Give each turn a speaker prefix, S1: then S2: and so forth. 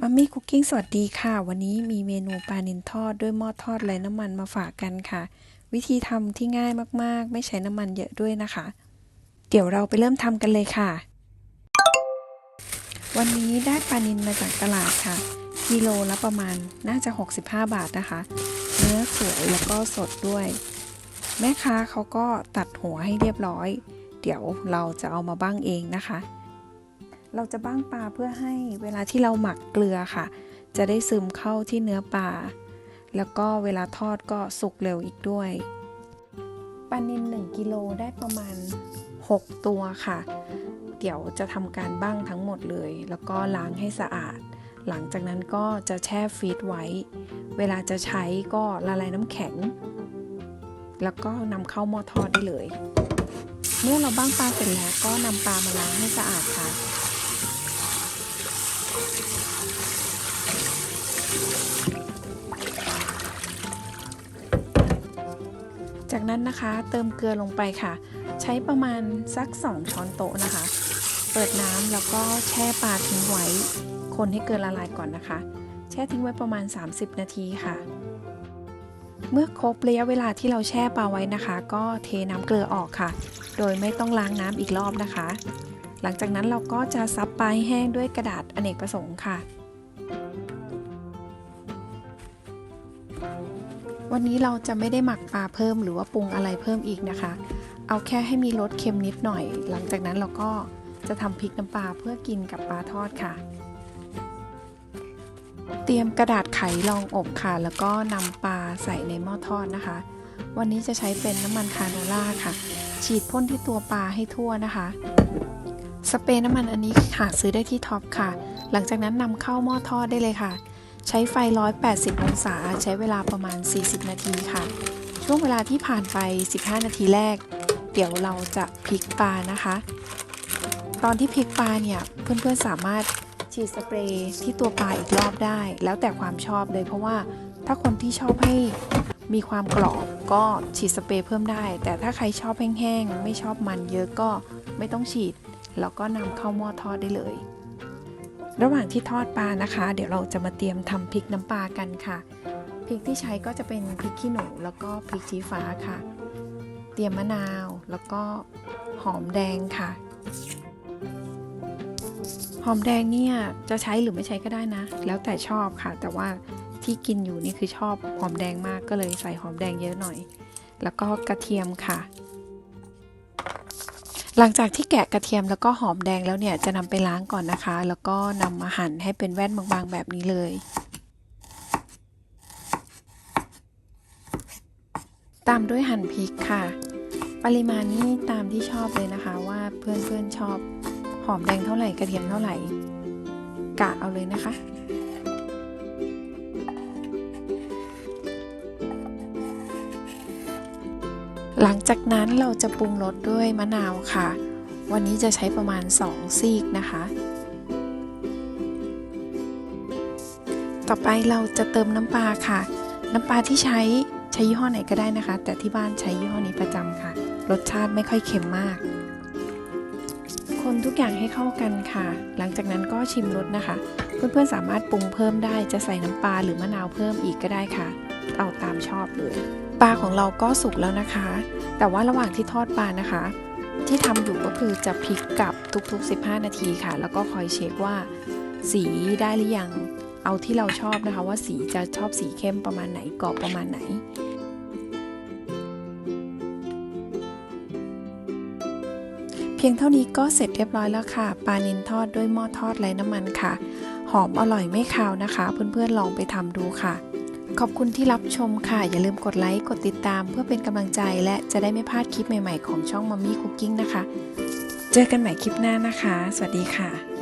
S1: มัมมี่คุกกิ้งสวัสดีค่ะ วันนี้มีเมนูปลานิลทอดด้วยหม้อทอดไร้น้ำมันมาฝากกันค่ะ วิธีทำที่ง่ายมากๆ ไม่ใช้น้ำมันเยอะด้วยนะคะ เดี๋ยวเราไปเริ่มทำกันเลยค่ะ วันนี้ได้ปลานิลมาจากตลาดค่ะ กิโลละประมาณน่าจะ 65 บาทนะคะ เนื้อสวยแล้วก็สดด้วย แม่ค้าเขาก็ตัดหัวให้เรียบร้อย เดี๋ยวเราจะเอามาบ้างเองนะคะ เราจะบ้างปลาเพื่อให้เวลาที่เราหมักเกลือค่ะ จะได้ซึมเข้าที่เนื้อปลา แล้วก็เวลาทอดก็สุกเร็วอีกด้วยปลานิล1กิโลได้ประมาณ 6 ตัวค่ะ เดี๋ยวจะทำการบ้างทั้งหมดเลย แล้วก็ล้างให้สะอาด หลังจากนั้นก็จะแช่ฟรีซไว้ เวลาจะใช้ก็ละลายน้ำแข็ง แล้วก็นำเข้าหม้อทอดได้เลย เมื่อเราบ้างปลาเสร็จแล้วก็นำปลามาล้างให้สะอาดค่ะ จากนั้นนะคะเติมเกลือลงไปค่ะ ใช้ประมาณสัก 2 ช้อนโต๊ะนะคะ เปิดน้ำแล้วก็แช่ปลาทิ้งไว้ คนให้เกลือละลายก่อนนะคะ แช่ทิ้งไว้ประมาณ 30 นาทีค่ะ เมื่อครบระยะเวลาที่เราแช่ปลาไว้นะคะ ก็เทน้ำเกลือออกค่ะ โดยไม่ต้องล้างน้ำอีกรอบนะคะ หลังจากนั้นเราก็จะซับปลาให้แห้งด้วยกระดาษอเนกประสงค์ค่ะ วันนี้เราจะไม่ได้หมักปลาเพิ่มหรือว่าปรุงอะไรเพิ่มอีกนะคะ เอาแค่ให้มีรสเค็มนิดหน่อย หลังจากนั้นเราก็จะทำพริกน้ำปลาเพื่อกินกับปลาทอดค่ะ เตรียมกระดาษไขรองอบค่ะ แล้วก็นำปลาใส่ในหม้อทอดนะคะ วันนี้จะใช้เป็นน้ำมันคาโนล่าค่ะ ฉีดพ่นที่ตัวปลาให้ทั่วนะคะ สเปรย์น้ำมันอันนี้หาซื้อได้ที่ท็อปค่ะ หลังจากนั้นนำเข้าหม้อทอดได้เลยค่ะ ใช้ไฟ 180 องศา ใช้เวลาประมาณ 40 นาทีค่ะ ช่วงเวลาที่ผ่านไป 15 นาทีแรก เดี๋ยวเราจะพลิกปลานะคะ ตอนที่พลิกปลาเนี่ย เพื่อนๆสามารถฉีดสเปรย์ที่ตัวปลาอีกรอบได้ แล้วแต่ความชอบเลยเพราะว่าถ้าคนที่ชอบให้มีความกรอบก็ฉีดสเปรย์เพิ่มได้ แต่ถ้าใครชอบแห้งๆ ไม่ชอบมันเยอะก็ไม่ต้องฉีด แล้วก็นำเข้าหม้อทอดได้เลย ระหว่างที่ทอดปลานะคะ เดี๋ยวเราจะมาเตรียมทำพริกน้ำปลากันค่ะ พริกที่ใช้ก็จะเป็นพริกขี้หนูแล้วก็พริกชี้ฟ้าค่ะ เตรียมมะนาวแล้วก็หอมแดงค่ะ หอมแดงเนี่ยจะใช้หรือไม่ใช้ก็ได้นะ แล้วแต่ชอบค่ะ แต่ว่าที่กินอยู่นี่คือชอบหอมแดงมากก็เลยใส่หอมแดงเยอะหน่อย แล้วก็กระเทียมค่ะ หลังจากที่แกะกระเทียมแล้วก็หอมแดงแล้วเนี่ยจะนำไปล้างก่อนนะคะ แล้วก็นำมาหั่นให้เป็นแว่นบางๆแบบนี้เลย ตามด้วยหั่นพริกค่ะ ปริมาณนี้ตามที่ชอบเลยนะคะ ว่าเพื่อนๆชอบหอมแดงเท่าไหร่กระเทียมเท่าไหร่ กะเอาเลยนะคะ หลังจากนั้นเราจะปรุงรสด้วยมะนาวค่ะ วันนี้จะใช้ประมาณ 2 ซีกนะคะ ต่อไปเราจะเติมน้ำปลาค่ะ น้ำปลาที่ใช้ใช้ยี่ห้อไหนก็ได้นะคะ แต่ที่บ้านใช้ยี่ห้อนี้ประจำค่ะ รสชาติไม่ค่อยเค็มมาก คนทุกอย่างให้เข้ากันค่ะ หลังจากนั้นก็ชิมรสนะคะ เพื่อนๆสามารถปรุงเพิ่มได้จะใส่น้ำปลาหรือมะนาวเพิ่มอีกก็ได้ค่ะ เอาตามชอบเลย ปลาของเราก็สุกแล้วนะคะ แต่ว่าระหว่างที่ทอดปลานะคะ ที่ทำอยู่ก็คือจะพลิกกลับทุกๆ 15 นาทีค่ะ แล้วก็คอยเช็คว่า สีได้หรือยัง เอาที่เราชอบนะคะ ว่าสีจะชอบสีเข้มประมาณไหนกรอบประมาณไหนเพียงเท่านี้ก็เสร็จเรียบร้อยแล้วค่ะ ปลานินทอดด้วยหม้อทอดไร้น้ำมันค่ะ หอมอร่อยไม่คาวนะคะ เพื่อนๆลองไปทำดูค่ะ ขอบคุณที่รับชมค่ะ อย่าลืมกดไลค์ กดติดตามเพื่อเป็นกำลังใจและจะได้ไม่พลาดคลิปใหม่ๆของช่องมัมมี่คุกกิ้งนะคะ เจอกันใหม่คลิปหน้านะคะ สวัสดีค่ะ